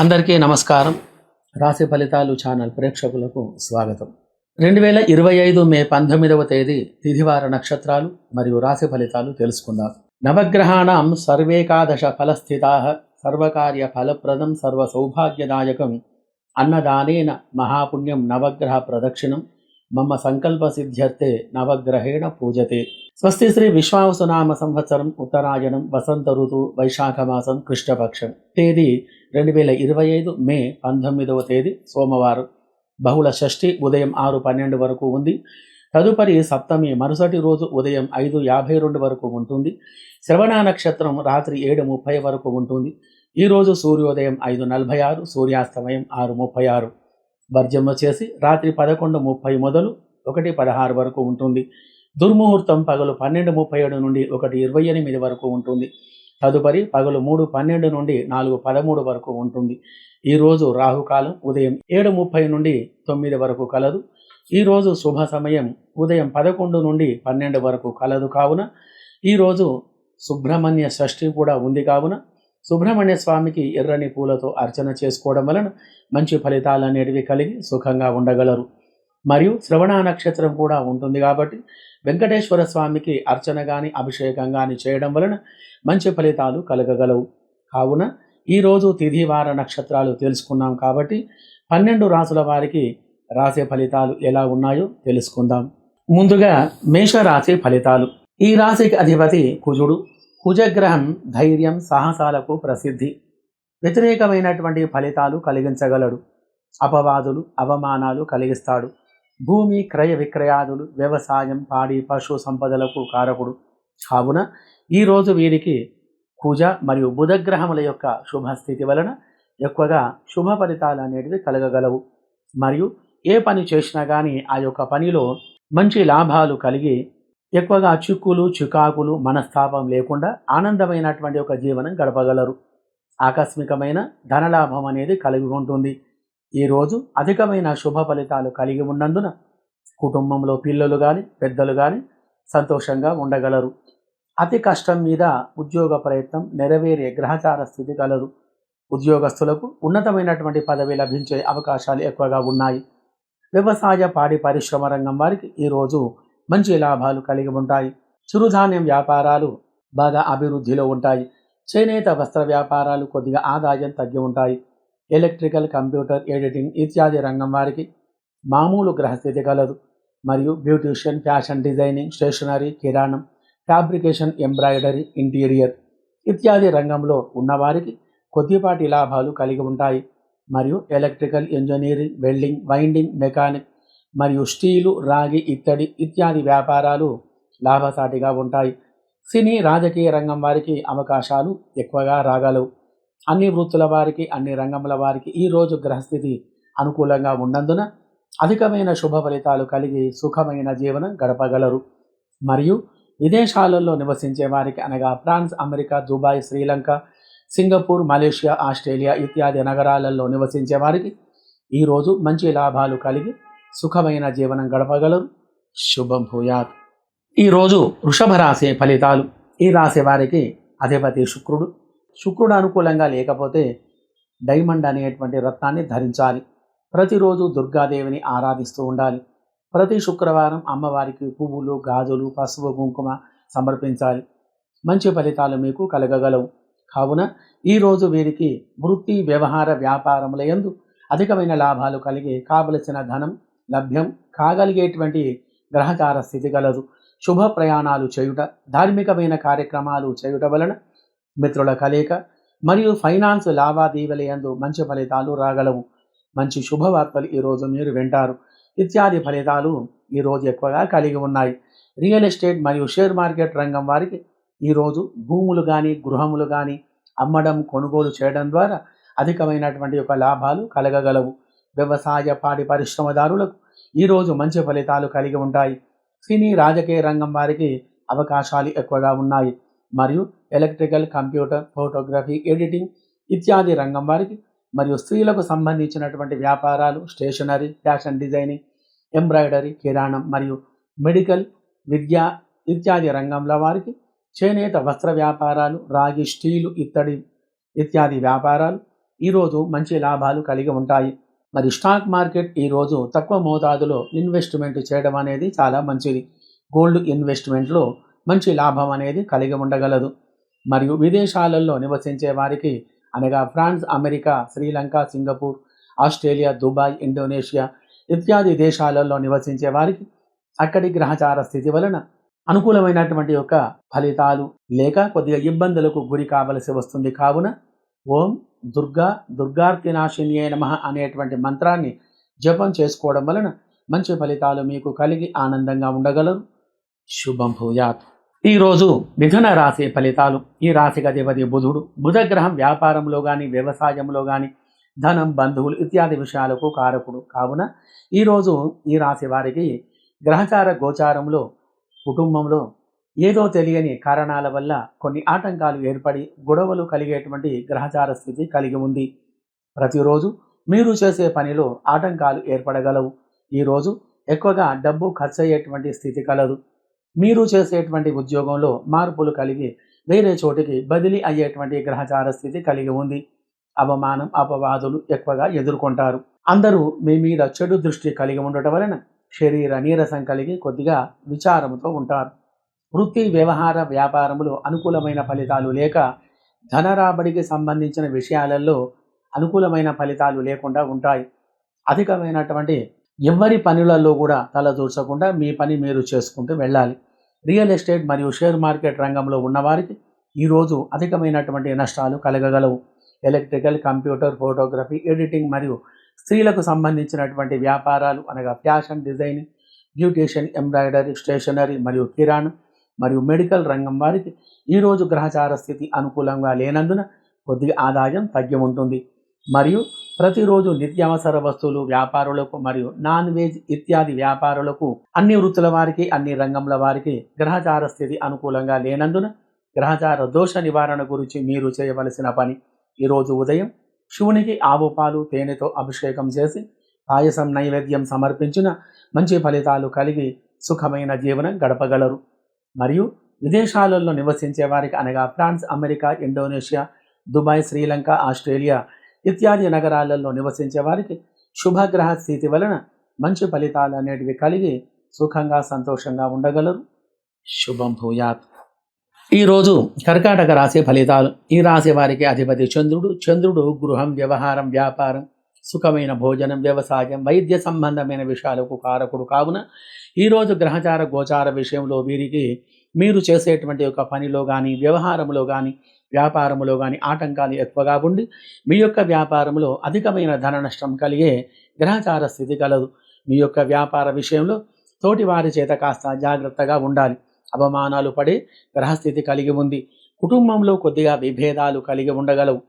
అందరికీ నమస్కారం. రాశి ఫలితాలు ఛానల్ ప్రేక్షకులకు స్వాగతం. రెండు వేల ఇరవై ఐదు మే పంతొమ్మిదవ తేదీ తిథివార నక్షత్రాలు మరియు రాశి ఫలితాలు తెలుసుకుందాం. నవగ్రహాణం సర్వేకాదశ ఫలస్థితా సర్వకార్య ఫలప్రదం సర్వ సౌభాగ్యదాయకం అన్నదానేన మహాపుణ్యం నవగ్రహ ప్రదక్షిణం మమ్మ సంకల్ప సిద్ధ్యర్థే నవగ్రహేణ పూజతే. స్వస్తి శ్రీ విశ్వావసునామ సంవత్సరం ఉత్తరాయణం వసంత ఋతువు వైశాఖ మాసం కృష్ణపక్షం తేదీ రెండు వేల ఇరవై ఐదు మే పంతొమ్మిదవ తేదీ సోమవారం. బహుళ షష్ఠి ఉదయం ఆరు పన్నెండు వరకు ఉంది. తదుపరి సప్తమి మరుసటి రోజు ఉదయం ఐదు యాభై రెండు వరకు ఉంటుంది. శ్రవణ నక్షత్రం రాత్రి ఏడు ముప్పై వరకు ఉంటుంది. ఈరోజు సూర్యోదయం ఐదు నలభై ఆరు సూర్యాస్తమయం ఆరు ముప్పై ఆరు. వర్జం చేసి రాత్రి పదకొండు ముప్పై మొదలు ఒకటి పదహారు వరకు ఉంటుంది. దుర్ముహూర్తం పగలు పన్నెండు ముప్పై ఏడు నుండి ఒకటి ఇరవై ఎనిమిది వరకు ఉంటుంది. తదుపరి పగలు మూడు పన్నెండు నుండి నాలుగు పదమూడు వరకు ఉంటుంది. ఈరోజు రాహుకాలం ఉదయం ఏడు ముప్పై నుండి తొమ్మిది వరకు కలదు. ఈరోజు శుభ సమయం ఉదయం పదకొండు నుండి పన్నెండు వరకు కలదు కావున ఈరోజు సుబ్రహ్మణ్య షష్ఠి కూడా ఉంది కావున సుబ్రహ్మణ్య స్వామికి ఎర్రని పూలతో అర్చన చేసుకోవడం వలన మంచి ఫలితాలు అనేటివి కలిగి సుఖంగా ఉండగలరు. మరియు శ్రవణ నక్షత్రం కూడా ఉంటుంది కాబట్టి వెంకటేశ్వర స్వామికి అర్చన కానీ అభిషేకం కానీ చేయడం వలన మంచి ఫలితాలు కలగగలవు. కావున ఈరోజు తిథివార నక్షత్రాలు తెలుసుకున్నాం కాబట్టి పన్నెండు రాసుల వారికి రాసే ఫలితాలు ఎలా ఉన్నాయో తెలుసుకుందాం. ముందుగా మేషరాశి ఫలితాలు. ఈ రాశికి అధిపతి కుజుడు. కుజగ్రహం ధైర్యం సాహసాలకు ప్రసిద్ధి. వ్యతిరేకమైనటువంటి ఫలితాలు కలిగించగలడు. అపవాదులు అవమానాలు కలిగిస్తాడు. భూమి క్రయ విక్రయాదులు వ్యవసాయం పాడి పశు సంపదలకు కారకుడు. కావున ఈరోజు వీరికి కుజ మరియు బుధగ్రహముల యొక్క శుభస్థితి వలన ఎక్కువగా శుభ ఫలితాలు అనేటివి కలగగలవు. మరియు ఏ పని చేసినా కానీ ఆ యొక్క పనిలో మంచి లాభాలు కలిగి ఎక్కువగా చిక్కులు చికాకులు మనస్తాపం లేకుండా ఆనందమైనటువంటి ఒక జీవనం గడపగలరు. ఆకస్మికమైన ధనలాభం అనేది కలిగి ఉంటుంది. ఈరోజు అధికమైన శుభ ఫలితాలు కలిగి ఉన్నందున కుటుంబంలో పిల్లలు కానీ పెద్దలు కానీ సంతోషంగా ఉండగలరు. అతి కష్టం మీద ఉద్యోగ ప్రయత్నం నెరవేరే గ్రహచార స్థితి కలదు. ఉద్యోగస్తులకు ఉన్నతమైనటువంటి పదవి లభించే అవకాశాలు ఎక్కువగా ఉన్నాయి. వ్యవసాయ పాడి పరిశ్రమ రంగం వారికి ఈరోజు మంచి లాభాలు కలిగి ఉంటాయి. చిరుధాన్యం వ్యాపారాలు బాగా అభివృద్ధిలో ఉంటాయి. చేనేత వస్త్ర వ్యాపారాలు కొద్దిగా ఆదాయం తగ్గి ఉంటాయి. ఎలక్ట్రికల్ కంప్యూటర్ ఎడిటింగ్ ఇత్యాది రంగం వారికి మామూలు గ్రహస్థితి కలదు. మరియు బ్యూటీషియన్ ఫ్యాషన్ డిజైనింగ్ స్టేషనరీ కిరాణం ఫ్యాబ్రికేషన్ ఎంబ్రాయిడరీ ఇంటీరియర్ ఇత్యాది రంగంలో ఉన్నవారికి కొద్దిపాటి లాభాలు కలిగి ఉంటాయి. మరియు electrical engineering welding winding mechanic మరియు స్టీలు రాగి ఇత్తడి ఇత్యాది వ్యాపారాలు లాభసాటిగా ఉంటాయి. సినీ రాజకీయ రంగం వారికి అవకాశాలు ఎక్కువగా రాగలవు. అన్ని వృత్తుల వారికి అన్ని రంగముల వారికి ఈరోజు గ్రహస్థితి అనుకూలంగా ఉన్నందున అధికమైన శుభ ఫలితాలు కలిగి సుఖమైన జీవనం గడపగలరు. మరియు విదేశాలలో నివసించే వారికి అనగా France America Dubai Sri Lanka Singapore Malaysia Australia ఇత్యాది నగరాలలో నివసించే వారికి ఈరోజు మంచి లాభాలు కలిగి సుఖమైన జీవనం గడపగలరు. శుభం భూయాత్. ఈరోజు వృషభ రాశి ఫలితాలు. ఈ రాశి వారికి అధిపతి శుక్రుడు. శుక్రుడు అనుకూలంగా లేకపోతే డైమండ్ అనేటువంటి రత్నాన్ని ధరించాలి. ప్రతిరోజు దుర్గాదేవిని ఆరాధిస్తూ ఉండాలి. ప్రతి శుక్రవారం అమ్మవారికి పువ్వులు గాజులు పసుపు కుంకుమ సమర్పించాలి. మంచి ఫలితాలు మీకు కలగగలవు. కావున ఈరోజు వీరికి వృత్తి వ్యవహార వ్యాపారముల యందు అధికమైన లాభాలు కలిగి కావలసిన ధనం లభ్యం కాగలిగేటువంటి గ్రహచార స్థితి కలదు శుభ ప్రయాణాలు చేయుట ధార్మికమైన కార్యక్రమాలు చేయుట వలన మిత్రుల కలయిక మరియు ఫైనాన్స్ లావాదేవీల యందు మంచి ఫలితాలు రాగలవు. మంచి శుభవార్తలు ఈరోజు మీరు వింటారు. ఇత్యాది ఫలితాలు ఈరోజు ఎక్కువగా కలిగి ఉన్నాయి. రియల్ ఎస్టేట్ మరియు షేర్ మార్కెట్ రంగం వారికి ఈరోజు భూములు కానీ గృహములు కానీ అమ్మడం కొనుగోలు చేయడం ద్వారా అధికమైనటువంటి యొక్క లాభాలు కలగగలవు. వ్యవసాయ పాడి పరిశ్రమదారులకు ఈరోజు మంచి ఫలితాలు కలిగి ఉంటాయి. సినీ రాజకీయ రంగం వారికి అవకాశాలు ఎక్కువగా ఉన్నాయి. మరియు ఎలక్ట్రికల్ కంప్యూటర్ ఫోటోగ్రఫీ ఎడిటింగ్ ఇత్యాది రంగం వారికి మరియు స్త్రీలకు సంబంధించినటువంటి వ్యాపారాలు స్టేషనరీ ఫ్యాషన్ డిజైనింగ్ ఎంబ్రాయిడరీ కిరాణం మరియు మెడికల్ విద్య ఇత్యాది రంగంలో వారికి చేనేత వస్త్ర వ్యాపారాలు రాగి స్టీలు ఇత్తడి ఇత్యాది వ్యాపారాలు ఈరోజు మంచి లాభాలు కలిగి ఉంటాయి. మరి స్టాక్ మార్కెట్ ఈరోజు తక్కువ మోతాదులో ఇన్వెస్ట్మెంట్ చేయడం అనేది చాలా మంచిది. గోల్డ్ ఇన్వెస్ట్మెంట్లో మంచి లాభం అనేది కలిగి ఉండగలదు. మరియు విదేశాలలో నివసించే వారికి అనగా France America Sri Lanka Singapore Australia Dubai Indonesia ఇత్యాది దేశాలలో నివసించే వారికి అక్కడి గ్రహచార స్థితి వలన అనుకూలమైనటువంటి యొక్క ఫలితాలు లేక కొద్దిగా ఇబ్బందులకు గురి కావలసి వస్తుంది. కావున ఓం దుర్గా దుర్గార్తి నాశిన్యే నమ అనేటువంటి మంత్రాన్ని జపం చేసుకోవడం వలన మంచి ఫలితాలు మీకు కలిగి ఆనందంగా ఉండగలరు. శుభం భూయాత్. ఈరోజు మిథున రాశి ఫలితాలు. ఈ రాశికి అధిపతి బుధుడు బుధగ్రహం వ్యాపారంలో కానీ వ్యవసాయంలో కానీ ధనం బంధువులు ఇత్యాది విషయాలకు కారకుడు. కావున ఈరోజు ఈ రాశి వారికి గ్రహచార గోచారంలో కుటుంబంలో ఏదో తెలియని కారణాల వల్ల కొన్ని ఆటంకాలు ఏర్పడి గొడవలు కలిగేటువంటి గ్రహచార స్థితి కలిగి ఉంది. ప్రతిరోజు మీరు చేసే పనిలో ఆటంకాలు ఏర్పడగలవు. ఈరోజు ఎక్కువగా డబ్బు ఖర్చు అయ్యేటువంటి స్థితి కలదు. మీరు చేసేటువంటి ఉద్యోగంలో మార్పులు కలిగి వేరే చోటికి బదిలీ అయ్యేటువంటి గ్రహచార స్థితి కలిగి ఉంది. అవమానం అపవాదులు ఎక్కువగా ఎదుర్కొంటారు. అందరూ మీ మీద చెడు దృష్టి కలిగి ఉండటం వలన శరీర నీరసం కలిగి కొద్దిగా విచారంతో ఉంటారు. వృత్తి వ్యవహార వ్యాపారములు అనుకూలమైన ఫలితాలు లేక ధన రాబడికి సంబంధించిన విషయాలలో అనుకూలమైన ఫలితాలు లేకుండా ఉంటాయి. అధికమైనటువంటి ఎవరి పనులలో కూడా తలదూర్చకుండా మీ పని మీరు చేసుకుంటూ వెళ్ళాలి. రియల్ ఎస్టేట్ మరియు షేర్ మార్కెట్ రంగంలో ఉన్నవారికి ఈరోజు అధికమైనటువంటి నష్టాలు కలగగలవు. ఎలక్ట్రికల్ కంప్యూటర్ ఫోటోగ్రఫీ ఎడిటింగ్ మరియు స్త్రీలకు సంబంధించినటువంటి వ్యాపారాలు అనగా fashion designing beautician embroidery stationery మరియు కిరాణం మరియు మెడికల్ రంగం వారికి ఈరోజు గ్రహచార స్థితి అనుకూలంగా లేనందున కొద్దిగా ఆదాయం తగ్గి ఉంటుంది మరియు ప్రతిరోజు నిత్యావసర వస్తువులు వ్యాపారులకు మరియు నాన్ వెజ్ ఇత్యాది వ్యాపారులకు అన్ని వృత్తుల వారికి అన్ని రంగంల వారికి గ్రహచార స్థితి అనుకూలంగా లేనందున గ్రహచార దోష నివారణ గురించి మీరు చేయవలసిన పని ఈరోజు ఉదయం శివునికి ఆవు పాలు తేనెతో అభిషేకం చేసి పాయసం నైవేద్యం సమర్పించిన మంచి ఫలితాలు కలిగి సుఖమైన జీవనం గడపగలరు. మరియు విదేశాలలో నివసించే వారికి అనగా France America Indonesia Dubai Sri Lanka Australia ఇత్యాది నగరాలలో నివసించే వారికి శుభగ్రహ స్థితి వలన మంచి ఫలితాలు అనేటివి కలిగి సుఖంగా సంతోషంగా ఉండగలరు. శుభం భూయాత్. ఈరోజు కర్కాటక రాశి ఫలితాలు. ఈ రాశి వారికి అధిపతి చంద్రుడు. చంద్రుడు గృహం వ్యవహారం వ్యాపారం సుఖమైన భోజనం వ్యవసాయం వైద్య సంబంధమైన విషయాలకు కారకుడు కావున ఈరోజు గ్రహచార గోచార విషయంలో వీరికి మీరు చేసేటువంటి యొక్క పనిలో కానీ వ్యవహారంలో కానీ వ్యాపారంలో కానీ ఆటంకాలు ఎక్కువగా ఉండి మీ యొక్క వ్యాపారంలో అధికమైన ధన నష్టం కలిగే గ్రహచార స్థితి కలదు. మీ యొక్క వ్యాపార విషయంలో తోటి వారి చేత కాస్త జాగ్రత్తగా ఉండాలి. అవమానాలు పడే గ్రహస్థితి కలిగి ఉంది. కుటుంబంలో కొద్దిగా విభేదాలు కలిగి ఉండగలవు.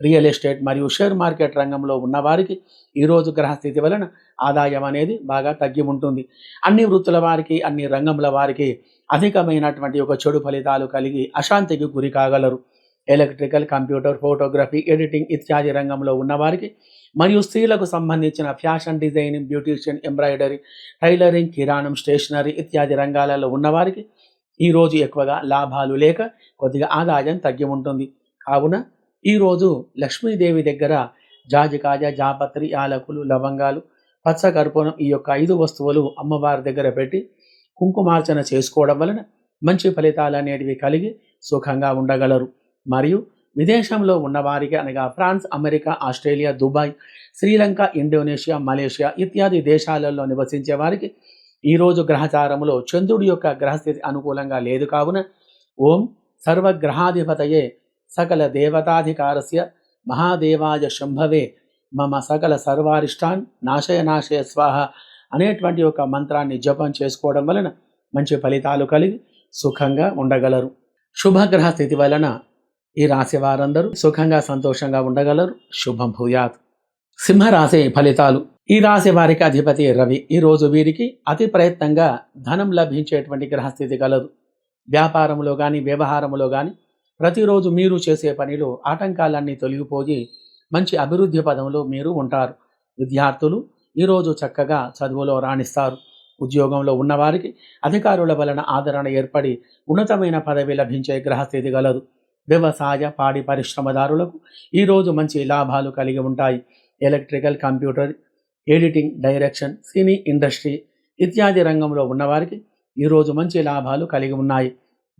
రియల్ ఎస్టేట్ మరియు షేర్ మార్కెట్ రంగంలో ఉన్నవారికి ఈరోజు గ్రహస్థితి వలన ఆదాయం అనేది బాగా తగ్గి ఉంటుంది. అన్ని వృత్తుల వారికి అన్ని రంగముల వారికి అధికమైనటువంటి ఒక చెడు ఫలితాలు కలిగి అశాంతికి గురి కాగలరు. ఎలక్ట్రికల్ కంప్యూటర్ ఫోటోగ్రఫీ ఎడిటింగ్ ఇత్యాది రంగంలో ఉన్నవారికి మరియు స్త్రీలకు సంబంధించిన fashion designing beautician embroidery tailoring కిరాణం స్టేషనరీ ఇత్యాది రంగాలలో ఉన్నవారికి ఈరోజు ఎక్కువగా లాభాలు లేక కొద్దిగా ఆదాయం తగ్గి ఉంటుంది. కావున ఈరోజు లక్ష్మీదేవి దగ్గర జాజికాజ జాపత్రి యాలకులు లవంగాలు పచ్చ కర్పూరం ఈ యొక్క ఐదు వస్తువులు అమ్మవారి దగ్గర పెట్టి కుంకుమార్చన చేసుకోవడం వలన మంచి ఫలితాలు అనేటివి కలిగి సుఖంగా ఉండగలరు. మరియు విదేశంలో ఉన్నవారికి అనగా France America Australia Dubai Sri Lanka Indonesia Malaysia ఇత్యాది దేశాలలో నివసించే వారికి ఈరోజు గ్రహచారములో చంద్రుడి యొక్క గ్రహస్థితి అనుకూలంగా లేదు కావున ఓం సర్వగ్రహాధిపతయే సకల దేవతాధికారస్య మహాదేవాయ శంభవే. మమ సకల సర్వారిష్టాన్ నాశయ నాశయ స్వాహ అనేటువంటి ఒక మంత్రాన్ని జపం చేసుకోవడం వలన మంచి ఫలితాలు కలిగి సుఖంగా ఉండగలరు. శుభగ్రహ స్థితి వలన ఈ రాశి వారందరూ సుఖంగా సంతోషంగా ఉండగలరు. శుభం భూయాత్. సింహరాశి ఫలితాలు. ఈ రాశి వారికి అధిపతి రవి. ఈ రోజు వీరికి అతి ప్రయత్నంగా ధనం లభించేటువంటి గ్రహస్థితి కలదు. వ్యాపారంలో కానీ వ్యవహారంలో కానీ ప్రతిరోజు మీరు చేసే పనిలో ఆటంకాలన్నీ తొలగిపోయి మంచి అభివృద్ధి పదంలో మీరు ఉంటారు. విద్యార్థులు ఈరోజు చక్కగా చదువులో రాణిస్తారు. ఉద్యోగంలో ఉన్నవారికి అధికారుల వలన ఆదరణ ఏర్పడి ఉన్నతమైన పదవి లభించే గ్రహస్థితి గలదు. వ్యవసాయ పాడి పరిశ్రమదారులకు ఈరోజు మంచి లాభాలు కలిగి ఉంటాయి. Electrical computer editing direction cine industry ఇత్యాది రంగంలో ఉన్నవారికి ఈరోజు మంచి లాభాలు కలిగి ఉన్నాయి.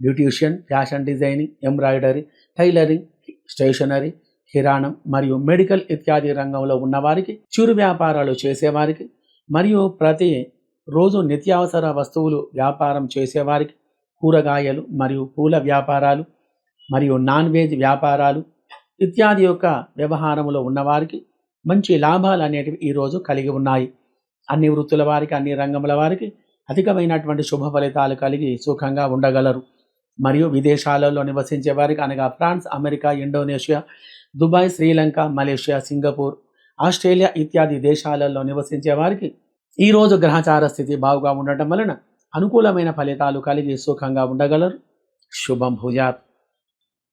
Beautician fashion designing embroidery tailoring stationery కిరాణం మరియు మెడికల్ ఇత్యాది రంగంలో ఉన్నవారికి చిరు వ్యాపారాలు చేసేవారికి మరియు ప్రతి రోజు నిత్యావసర వస్తువులు వ్యాపారం చేసేవారికి కూరగాయలు మరియు పూల వ్యాపారాలు మరియు నాన్ వెజ్ వ్యాపారాలు ఇత్యాది యొక్క వ్యవహారములో ఉన్నవారికి మంచి లాభాలు అనేటివి ఈరోజు కలిగి ఉన్నాయి. అన్ని వృత్తుల వారికి అన్ని రంగముల వారికి అధికమైనటువంటి శుభ ఫలితాలు కలిగి సుఖంగా ఉండగలరు. మరియు విదేశాలలో నివసించే వారికి అనగా France America Indonesia Dubai Sri Lanka Malaysia Singapore Australia ఇత్యాది దేశాలలో నివసించే వారికి ఈరోజు గ్రహచార స్థితి బాగుగా ఉండటం వలన అనుకూలమైన ఫలితాలు కలిగి సుఖంగా ఉండగలరు. శుభం భూజాత్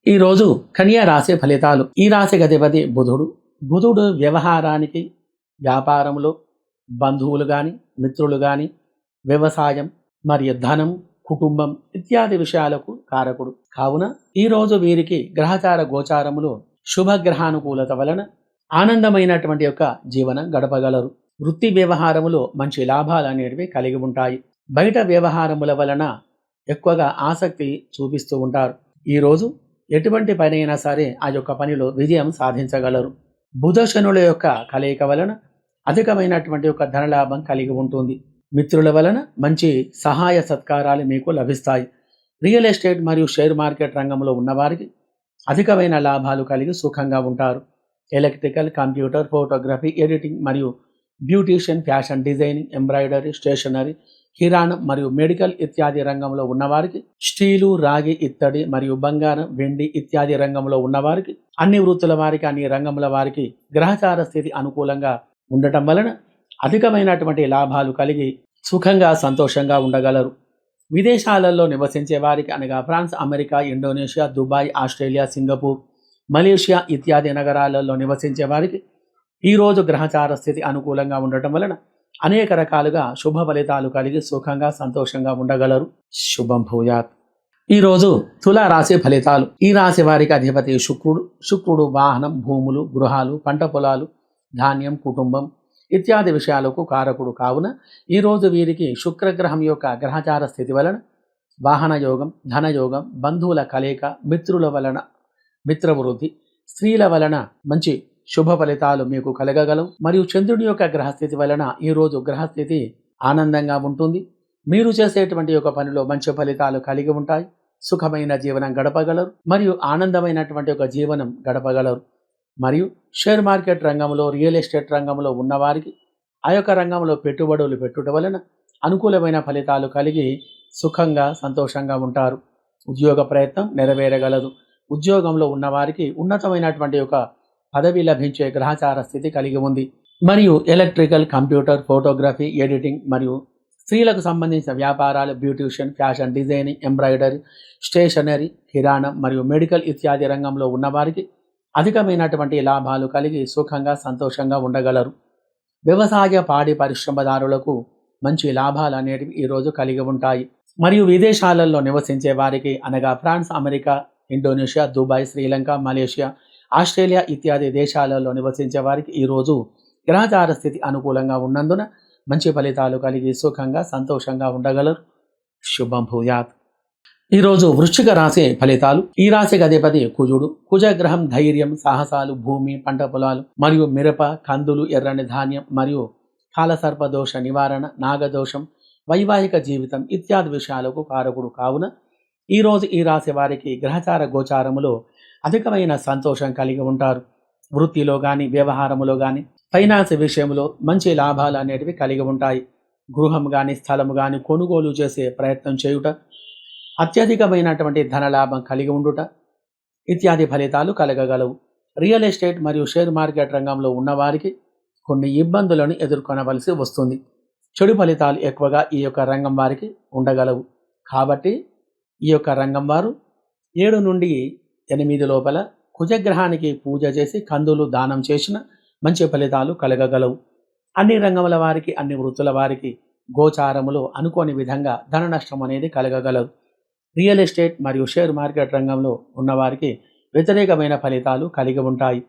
ఈరోజు కన్యా రాశి ఫలితాలు. ఈ రాశి గతిపతి బుధుడు. బుధుడు వ్యవహారానికి వ్యాపారంలో బంధువులు కానీ మిత్రులు కానీ వ్యవసాయం మరియు ధనం కుటుంబం ఇత్యాది విషయాలకు కారకుడు. కావున ఈరోజు వీరికి గ్రహచార గోచారములు శుభగ్రహానుకూలత వలన ఆనందమైనటువంటి యొక్క జీవనం గడపగలరు. వృత్తి వ్యవహారములో మంచి లాభాలు అనేటివి కలిగి ఉంటాయి. బయట వ్యవహారముల వలన ఎక్కువగా ఆసక్తి చూపిస్తూ ఉంటారు. ఈరోజు ఎటువంటి పని అయినా సరే ఆ యొక్క పనిలో విజయం సాధించగలరు. బుధశనుల యొక్క కలయిక వలన అధికమైనటువంటి యొక్క ధనలాభం కలిగి ఉంటుంది. మిత్రుల వలన మంచి సహాయ సత్కారాలు మీకు లభిస్తాయి. రియల్ ఎస్టేట్ మరియు షేర్ మార్కెట్ రంగంలో ఉన్నవారికి అధికమైన లాభాలు కలిగి సుఖంగా ఉంటారు. ఎలక్ట్రికల్ కంప్యూటర్ ఫోటోగ్రఫీ ఎడిటింగ్ మరియు beautician fashion designing embroidery stationery కిరాణం మరియు మెడికల్ ఇత్యాది రంగంలో ఉన్నవారికి స్టీలు రాగి ఇత్తడి మరియు బంగారం వెండి ఇత్యాది రంగంలో ఉన్నవారికి అన్ని వృత్తుల వారికి అన్ని రంగముల వారికి గ్రహచార స్థితి అనుకూలంగా ఉండటం వలన అధికమైనటువంటి లాభాలు కలిగి సుఖంగా సంతోషంగా ఉండగలరు. విదేశాలలో నివసించే వారికి అనగా France America Indonesia Dubai Australia Singapore Malaysia ఇత్యాది నగరాలలో నివసించే వారికి ఈరోజు గ్రహచార స్థితి అనుకూలంగా ఉండటం వలన అనేక రకాలుగా శుభ ఫలితాలు కలిగి సుఖంగా సంతోషంగా ఉండగలరు. శుభం భూయాత్. ఈరోజు తులా రాశి ఫలితాలు. ఈ రాశి వారికి అధిపతి శుక్రుడు. శుక్రుడు వాహనం భూములు గృహాలు పంట పొలాలు ధాన్యం కుటుంబం ఇత్యాది విషయాలకు కారకుడు కావున ఈరోజు వీరికి శుక్రగ్రహం యొక్క గ్రహచార స్థితి వలన వాహనయోగం ధనయోగం బంధువుల కలయిక మిత్రుల వలన మిత్రవృద్ధి స్త్రీల వలన మంచి శుభ ఫలితాలు మీకు కలగగలవు. మరియు చంద్రుడి యొక్క గ్రహస్థితి వలన ఈరోజు గ్రహస్థితి ఆనందంగా ఉంటుంది. మీరు చేసేటువంటి యొక్క పనిలో మంచి ఫలితాలు కలిగి ఉంటాయి. సుఖమైన జీవనం గడపగలరు. మరియు ఆనందమైనటువంటి ఒక జీవనం గడపగలరు. మరియు షేర్ మార్కెట్ రంగంలో రియల్ ఎస్టేట్ రంగంలో ఉన్నవారికి ఆ యొక్క రంగంలో పెట్టుబడులు పెట్టుట వలన అనుకూలమైన ఫలితాలు కలిగి సుఖంగా సంతోషంగా ఉంటారు. ఉద్యోగ ప్రయత్నం నెరవేరగలదు. ఉద్యోగంలో ఉన్నవారికి ఉన్నతమైనటువంటి ఒక పదవి లభించే గ్రహచార స్థితి కలిగి ఉంది. మరియు ఎలక్ట్రికల్ కంప్యూటర్ ఫోటోగ్రఫీ ఎడిటింగ్ మరియు స్త్రీలకు సంబంధించిన వ్యాపారాలు beautician fashion designing embroidery stationery కిరాణం మరియు మెడికల్ ఇత్యాది రంగంలో ఉన్నవారికి అధికమైనటువంటి లాభాలు కలిగి సుఖంగా సంతోషంగా ఉండగలరు. వ్యవసాయ పాడి పరిశ్రమదారులకు మంచి లాభాలు అనేటివి ఈరోజు కలిగి ఉంటాయి. మరియు విదేశాలలో నివసించే వారికి అనగా France America Indonesia Dubai Sri Lanka Malaysia Australia ఇత్యాది దేశాలలో నివసించే వారికి ఈరోజు గ్రహచార స్థితి అనుకూలంగా ఉన్నందున మంచి ఫలితాలు కలిగి సుఖంగా సంతోషంగా ఉండగలరు. శుభం భూయాత్. ఈరోజు వృశ్చిక రాశి ఫలితాలు. ఈ రాశికి అధిపతి కుజుడు. కుజగ్రహం ధైర్యం సాహసాలు భూమి పంట పొలాలు మరియు మిరప కందులు ఎర్రని ధాన్యం మరియు కాలసర్పదోష నివారణ నాగదోషం వైవాహిక జీవితం ఇత్యాది విషయాలకు కారకుడు కావున ఈరోజు ఈ రాశి వారికి గ్రహచార గోచారములో అధికమైన సంతోషం కలిగి ఉంటారు. వృత్తిలో కానీ వ్యవహారములో కానీ ఫైనాన్స్ విషయంలో మంచి లాభాలు అనేటివి కలిగి ఉంటాయి. గృహం కానీ స్థలము కానీ కొనుగోలు చేసే ప్రయత్నం చేయుట అత్యధికమైనటువంటి ధనలాభం కలిగి ఉండుట ఇత్యాది ఫలితాలు కలగగలవు. రియల్ ఎస్టేట్ మరియు షేర్ మార్కెట్ రంగంలో ఉన్నవారికి కొన్ని ఇబ్బందులను ఎదుర్కొనవలసి వస్తుంది. చెడు ఫలితాలు ఎక్కువగా ఈ యొక్క రంగం వారికి ఉండగలవు. కాబట్టి ఈ యొక్క రంగం వారు ఏడు నుండి ఎనిమిది లోపల కుజగ్రహానికి పూజ చేసి కందులు దానం చేసిన మంచి ఫలితాలు కలగగలవు. అన్ని రంగముల వారికి అన్ని వృత్తుల వారికి గోచారములు అనుకోని విధంగా ధన నష్టం అనేది కలగగలదు రియల్ ఎస్టేట్ మరియు షేర్ మార్కెట్ రంగంలో ఉన్నవారికి వ్యతిరేకమైన ఫలితాలు కలిగి ఉంటాయి.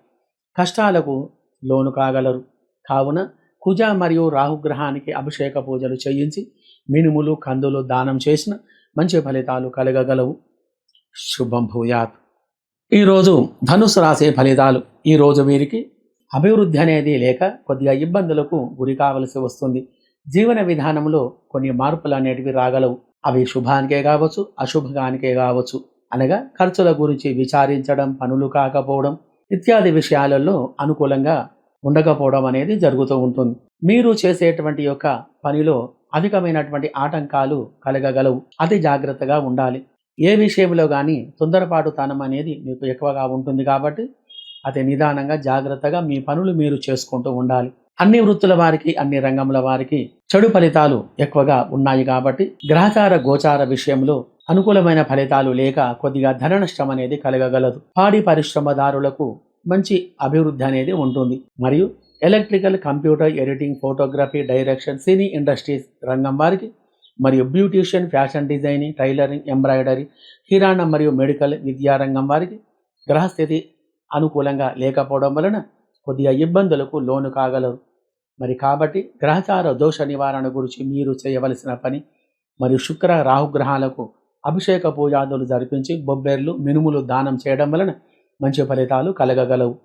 కష్టాలకు లోను కాగలరు. కావున కుజ మరియు రాహుగ్రహానికి అభిషేక పూజలు చేయించి మినుములు కందులు దానం చేసిన మంచి ఫలితాలు కలగగలవు. శుభం భూయాత్. ఈరోజు ధనుసు రాసే ఫలితాలు. ఈరోజు వీరికి అభివృద్ధి అనేది లేక కొద్దిగా ఇబ్బందులకు గురి కావలసి వస్తుంది. జీవన విధానంలో కొన్ని మార్పులు అనేటివి రాగలవు. అవి శుభానికే కావచ్చు అశుభానికే కావచ్చు అనగా ఖర్చుల గురించి విచారించడం పనులు కాకపోవడం ఇత్యాది విషయాలలో అనుకూలంగా ఉండకపోవడం అనేది జరుగుతూ ఉంటుంది. మీరు చేసేటువంటి యొక్క పనిలో అధికమైనటువంటి ఆటంకాలు కలగగలవు. అతి జాగ్రత్తగా ఉండాలి. ఏ విషయంలో కానీ తొందరపాటుతనం అనేది మీకు ఎక్కువగా ఉంటుంది కాబట్టి అతి నిదానంగా జాగ్రత్తగా మీ పనులు మీరు చేసుకుంటూ ఉండాలి. అన్ని వృత్తుల వారికి అన్ని రంగముల వారికి చెడు ఫలితాలు ఎక్కువగా ఉన్నాయి కాబట్టి గ్రహచార గోచార విషయంలో అనుకూలమైన ఫలితాలు లేక కొద్దిగా ధన నష్టం అనేది కలగగలదు. పాడి పరిశ్రమదారులకు మంచి అభివృద్ధి అనేది ఉంటుంది. మరియు electrical computer editing photography direction cine industries రంగం వారికి మరియు beautician fashion designing tailoring embroidery కిరాణా మరియు మెడికల్ విద్యారంగం వారికి గ్రహస్థితి అనుకూలంగా లేకపోవడం వలన కొద్దిగా ఇబ్బందులకు లోను కాగలరు. మరి కాబట్టి గ్రహచార దోష నివారణ గురించి మీరు చేయవలసిన పని మరియు శుక్ర రాహుగ్రహాలకు అభిషేక పూజాదులు జరిపించి బొబ్బెర్లు మినుములు దానం చేయడం వలన మంచి ఫలితాలు కలగగలవు.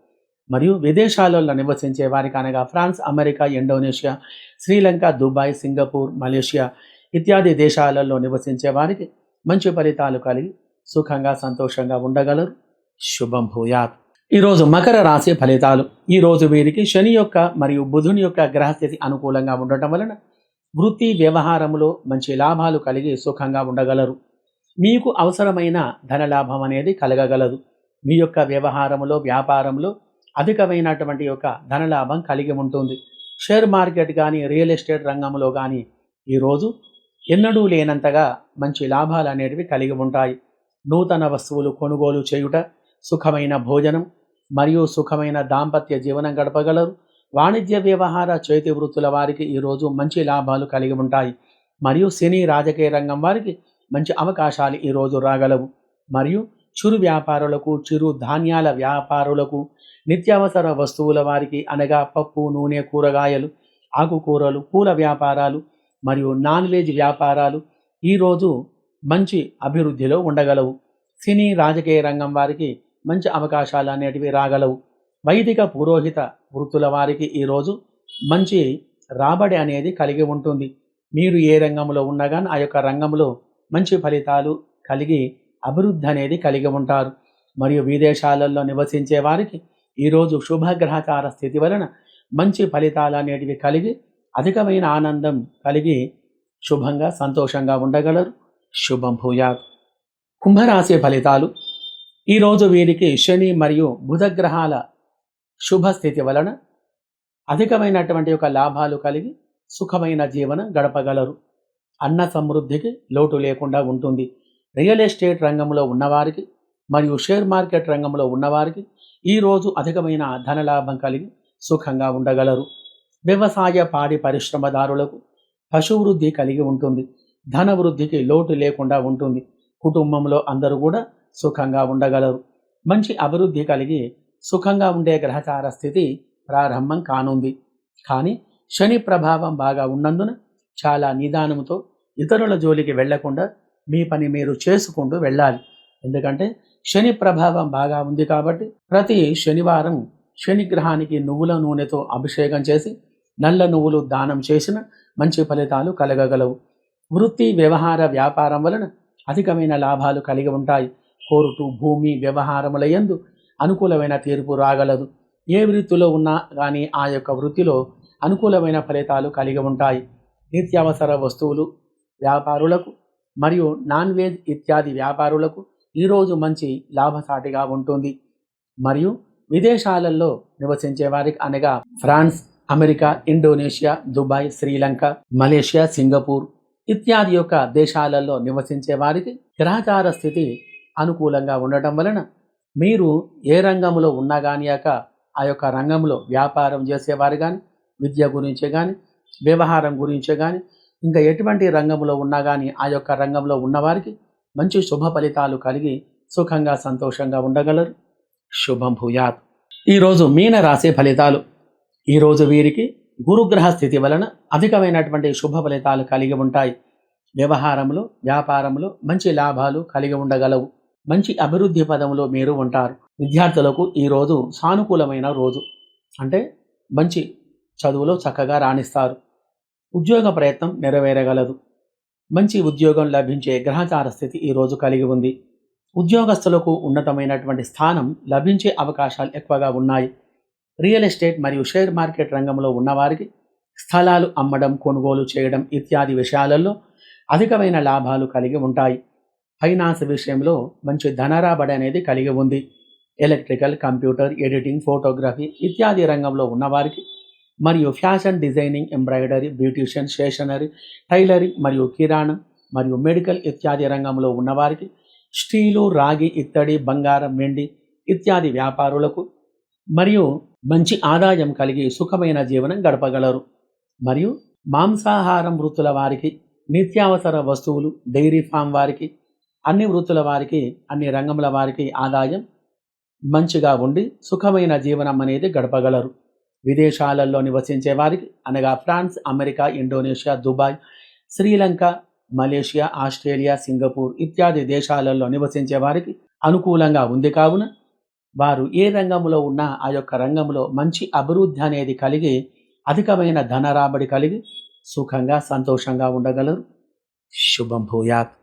మరియు విదేశాలలో నివసించే వారికి అనగా France America Indonesia Sri Lanka Dubai Singapore Malaysia ఇత్యాది దేశాలలో నివసించే వారికి మంచి ఫలితాలు కలిగి సుఖంగా సంతోషంగా ఉండగలరు. శుభం భూయాత్. ఈరోజు మకర రాశి ఫలితాలు. ఈరోజు వీరికి శని యొక్క మరియు బుధుని యొక్క గ్రహస్థితి అనుకూలంగా ఉండటం వలన వృత్తి వ్యవహారములో మంచి లాభాలు కలిగి సుఖంగా ఉండగలరు. మీకు అవసరమైన ధన లాభం అనేది కలగగలదు. మీ యొక్క వ్యవహారములో వ్యాపారంలో అధికమైనటువంటి యొక్క ధనలాభం కలిగి ఉంటుంది. షేర్ మార్కెట్ కానీ రియల్ ఎస్టేట్ రంగంలో కానీ ఈరోజు ఎన్నడూ లేనంతగా మంచి లాభాలు అనేటివి కలిగి ఉంటాయి. నూతన వస్తువులు కొనుగోలు చేయుట సుఖమైన భోజనం మరియు సుఖమైన దాంపత్య జీవనం గడపగలరు. వాణిజ్య వ్యవహార చేతి వృత్తుల వారికి ఈరోజు మంచి లాభాలు కలిగి ఉంటాయి. మరియు సినీ రాజకీయ రంగం వారికి మంచి అవకాశాలు ఈరోజు రాగలవు. మరియు చిరు వ్యాపారులకు చిరు ధాన్యాల వ్యాపారులకు నిత్యావసర వస్తువుల వారికి అనగా పప్పు నూనె కూరగాయలు ఆకుకూరలు పూల వ్యాపారాలు మరియు నాన్ వెజ్ వ్యాపారాలు ఈరోజు మంచి అభివృద్ధిలో ఉండగలవు. సినీ రాజకీయ రంగం వారికి మంచి అవకాశాలు అనేటివి రాగలవు. వైదిక పురోహిత వృత్తుల వారికి ఈరోజు మంచి రాబడి అనేది కలిగి ఉంటుంది. మీరు ఏ రంగంలో ఉన్నా కానీ ఆ యొక్క రంగంలో మంచి ఫలితాలు కలిగి అభివృద్ధి అనేది కలిగి ఉంటారు. మరియు విదేశాలలో నివసించే వారికి ఈరోజు శుభగ్రహచార స్థితి వలన మంచి ఫలితాలు అనేటివి కలిగి అధికమైన ఆనందం కలిగి శుభంగా సంతోషంగా ఉండగలరు. శుభం భూయాత్. కుంభరాశి ఫలితాలు ఈరోజు వీరికి శని మరియు బుధగ్రహాల శుభస్థితి వలన అధికమైనటువంటి యొక్క లాభాలు కలిగి సుఖమైన జీవనం గడపగలరు. అన్న సమృద్ధికి లోటు లేకుండా ఉంటుంది. రియల్ ఎస్టేట్ రంగంలో ఉన్నవారికి మరియు షేర్ మార్కెట్ రంగంలో ఉన్నవారికి ఈరోజు అధికమైన ధనలాభం కలిగి సుఖంగా ఉండగలరు. వ్యవసాయ పాడి పరిశ్రమదారులకు పశువృద్ధి కలిగి ఉంటుంది. ధన వృద్ధికి లోటు లేకుండా ఉంటుంది. కుటుంబంలో అందరూ కూడా సుఖంగా ఉండగలరు. మంచి అభివృద్ధి కలిగి సుఖంగా ఉండే గ్రహచార స్థితి ప్రారంభం కానుంది. కానీ శని ప్రభావం బాగా ఉన్నందున చాలా నిదానంతో ఇతరుల జోలికి వెళ్ళకుండా మీ పని మీరు చేసుకుంటూ వెళ్ళాలి. ఎందుకంటే శని ప్రభావం బాగా ఉంది కాబట్టి ప్రతి శనివారం శని గ్రహానికి నువ్వుల నూనెతో అభిషేకం చేసి నల్ల నువ్వులు దానం చేసిన మంచి ఫలితాలు కలగగలవు. వృత్తి వ్యవహార వ్యాపారం వలన అధికమైన లాభాలు కలిగి ఉంటాయి. కోర్టు భూమి వ్యవహారములయందు అనుకూలమైన తీర్పు రాగలదు. ఏ వృత్తిలో ఉన్నా కానీ ఆ యొక్క వృత్తిలో అనుకూలమైన ఫలితాలు కలిగి ఉంటాయి. నిత్యావసర వస్తువులు వ్యాపారులకు మరియు నాన్ వెజ్ ఇత్యాది వ్యాపారులకు ఈరోజు మంచి లాభసాటిగా ఉంటుంది. మరియు విదేశాలలో నివసించే వారికి అనగా France America Indonesia Dubai Sri Lanka Malaysia Singapore ఇత్యాది యొక్క దేశాలలో నివసించే వారికి గ్రహచార స్థితి అనుకూలంగా ఉండటం వలన మీరు ఏ రంగంలో ఉన్నా కానియాక ఆ యొక్క రంగంలో వ్యాపారం చేసేవారు కానీ విద్య గురించే కానీ వ్యవహారం గురించే కానీ ఇంకా ఎటువంటి రంగంలో ఉన్నా కానీ ఆ యొక్క రంగంలో ఉన్నవారికి మంచి శుభ ఫలితాలు కలిగి సుఖంగా సంతోషంగా ఉండగలరు. శుభం భూయాత్. ఈరోజు మీన రాశి ఫలితాలు. ఈరోజు వీరికి గురుగ్రహ స్థితి వలన అధికమైనటువంటి శుభ ఫలితాలు కలిగి ఉంటాయి. వ్యవహారంలో వ్యాపారంలో మంచి లాభాలు కలిగి ఉండగలవు. మంచి అభివృద్ధి పదంలో మీరు ఉంటారు. విద్యార్థులకు ఈరోజు సానుకూలమైన రోజు. అంటే మంచి చదువులో చక్కగా రాణిస్తారు. ఉద్యోగ ప్రయత్నం నెరవేరగలదు. మంచి ఉద్యోగం లభించే గ్రహచార స్థితి ఈరోజు కలిగి ఉంది. ఉద్యోగస్తులకు ఉన్నతమైనటువంటి స్థానం లభించే అవకాశాలు ఎక్కువగా ఉన్నాయి. రియల్ ఎస్టేట్ మరియు షేర్ మార్కెట్ రంగంలో ఉన్నవారికి స్థలాలు అమ్మడం కొనుగోలు చేయడం ఇత్యాది విషయాలలో అధికమైన లాభాలు కలిగి ఉంటాయి. ఫైనాన్స్ విషయంలో మంచి ధనరాబడి అనేది కలిగి ఉంది. ఎలక్ట్రికల్ కంప్యూటర్ ఎడిటింగ్ ఫోటోగ్రఫీ ఇత్యాది రంగంలో ఉన్నవారికి మరియు fashion designing embroidery beautician stationery tailoring మరియు కిరాణం మరియు మెడికల్ ఇత్యాది రంగంలో ఉన్నవారికి స్టీలు రాగి ఇత్తడి బంగారం వెండి ఇత్యాది వ్యాపారులకు మరియు మంచి ఆదాయం కలిగి సుఖమైన జీవనం గడపగలరు. మరియు మాంసాహారం వృత్తుల వారికి నిత్యావసర వస్తువులు డైరీ ఫామ్ వారికి అన్ని వృత్తుల వారికి అన్ని రంగముల వారికి ఆదాయం మంచిగా ఉండి సుఖమైన జీవనం అనేది గడపగలరు. విదేశాలలో నివసించే వారికి అనగా France America Indonesia Dubai Sri Lanka Malaysia Australia Singapore ఇత్యాది దేశాలలో నివసించే వారికి అనుకూలంగా ఉంది కావున వారు ఏ రంగంలో ఉన్నా ఆ యొక్క రంగంలో మంచి అభివృద్ధి అనేది కలిగి అధికమైన ధన రాబడి కలిగి సుఖంగా సంతోషంగా ఉండగలరు. శుభం భూయాత్.